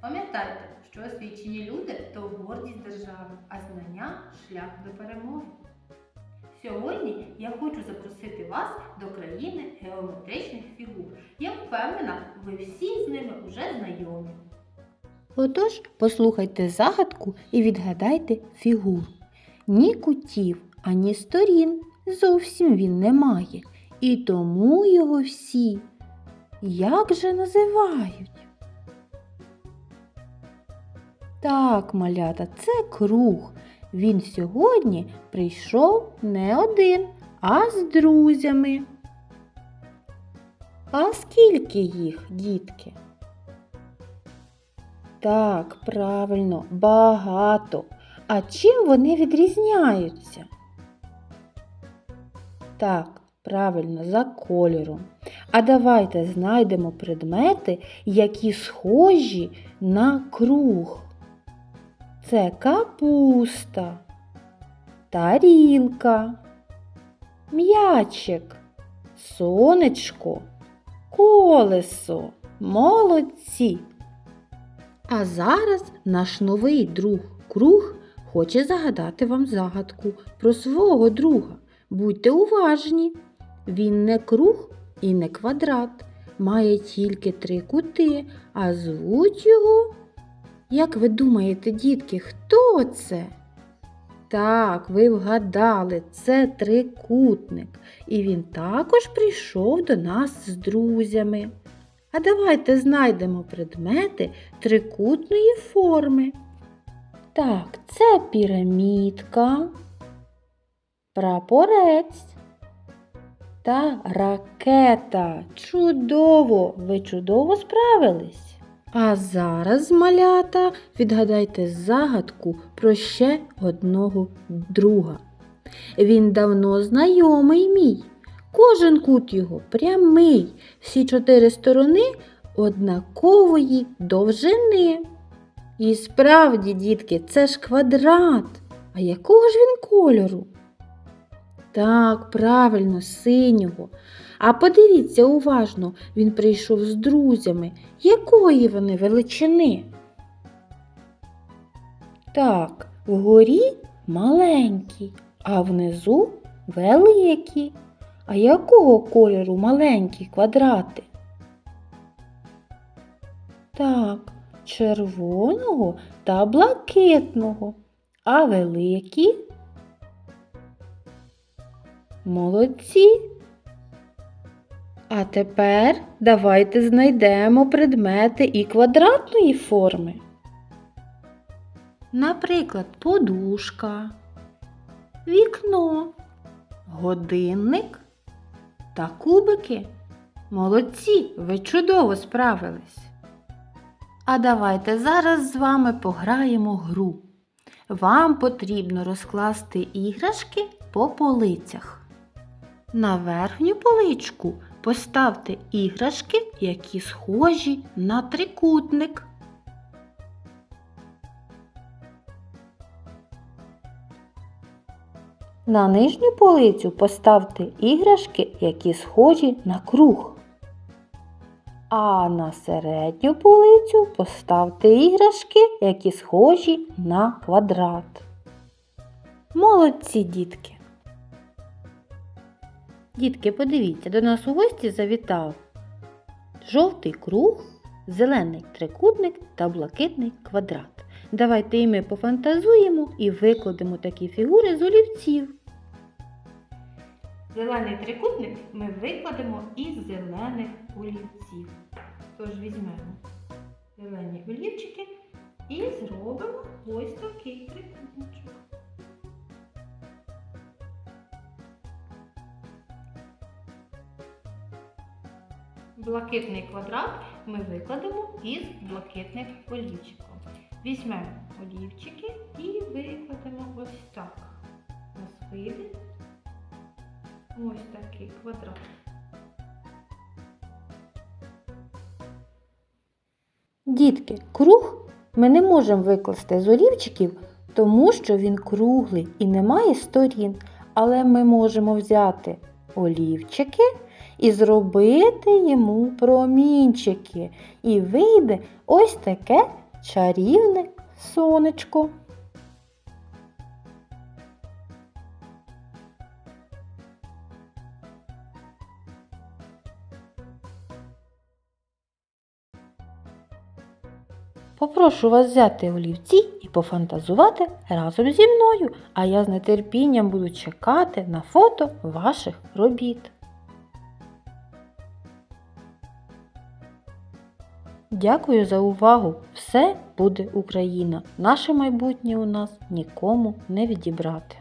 Пам'ятайте, що освічені люди то гордість держави, а знання шлях до перемоги. Сьогодні я хочу запросити вас до країни геометричних фігур. Я впевнена, ви всі з ними вже знайомі. Отож, послухайте загадку і відгадайте фігуру. Ні кутів, ані сторін зовсім він не має, і тому його всі як же називають? Так, малята, це круг. Він сьогодні прийшов не один, а з друзями. А скільки їх, дітки? Так, правильно, багато. А чим вони відрізняються? Так, правильно, за кольором. А давайте знайдемо предмети, які схожі на круг. Це капуста, тарілка, м'ячик, сонечко, колесо. Молодці! А зараз наш новий друг круг хоче загадати вам загадку про свого друга. Будьте уважні. Він не круг і не квадрат, має тільки три кути, а звуть його. Як ви думаєте, дітки, хто це? Так, ви вгадали, це трикутник, і він також прийшов до нас з друзями. А давайте знайдемо предмети трикутної форми. Так, це пірамідка, прапорець та ракета. Чудово! Ви чудово справились. А зараз, малята, відгадайте загадку про ще одного друга. Він давно знайомий мій. Кожен кут його прямий, всі чотири сторони однакової довжини. І справді, дітки, це ж квадрат. А якого ж він кольору? Так, правильно, синього. А подивіться уважно, він прийшов з друзями. Якої вони величини? Так, вгорі маленький, а внизу великий. А якого кольору маленькі квадрати? Так, червоного та блакитного. А великі? Молодці. А тепер давайте знайдемо предмети і квадратної форми. Наприклад, подушка, вікно, годинник та кубики. Молодці, ви чудово справились. А давайте зараз з вами пограємо гру. Вам потрібно розкласти іграшки по полицях. На верхню поличку поставте іграшки, які схожі на трикутник. На нижню полицю поставте іграшки, які схожі на круг. А на середню полицю поставте іграшки, які схожі на квадрат. Молодці, дітки! Дітки, подивіться, до нас у гості завітав жовтий круг, зелений трикутник та блакитний квадрат. Давайте і ми пофантазуємо і викладемо такі фігури з олівців. Зелений трикутник ми викладемо із зелених олівців. Тож візьмемо зелені олівчики і зробимо ось такий трикутничок. Блакитний квадрат ми викладемо із блакитних олівчиків. Візьмемо олівчики і викладемо ось так. У нас вийде ось такий квадрат. Дітки, круг ми не можемо викласти з олівчиків, тому що він круглий і не має сторін. Але ми можемо взяти олівчики і зробити йому промінчики. І вийде ось таке чарівне сонечко. Попрошу вас взяти олівці і пофантазувати разом зі мною, а я з нетерпінням буду чекати на фото ваших робіт. Дякую за увагу! Все буде Україна! Наше майбутнє у нас нікому не відібрати.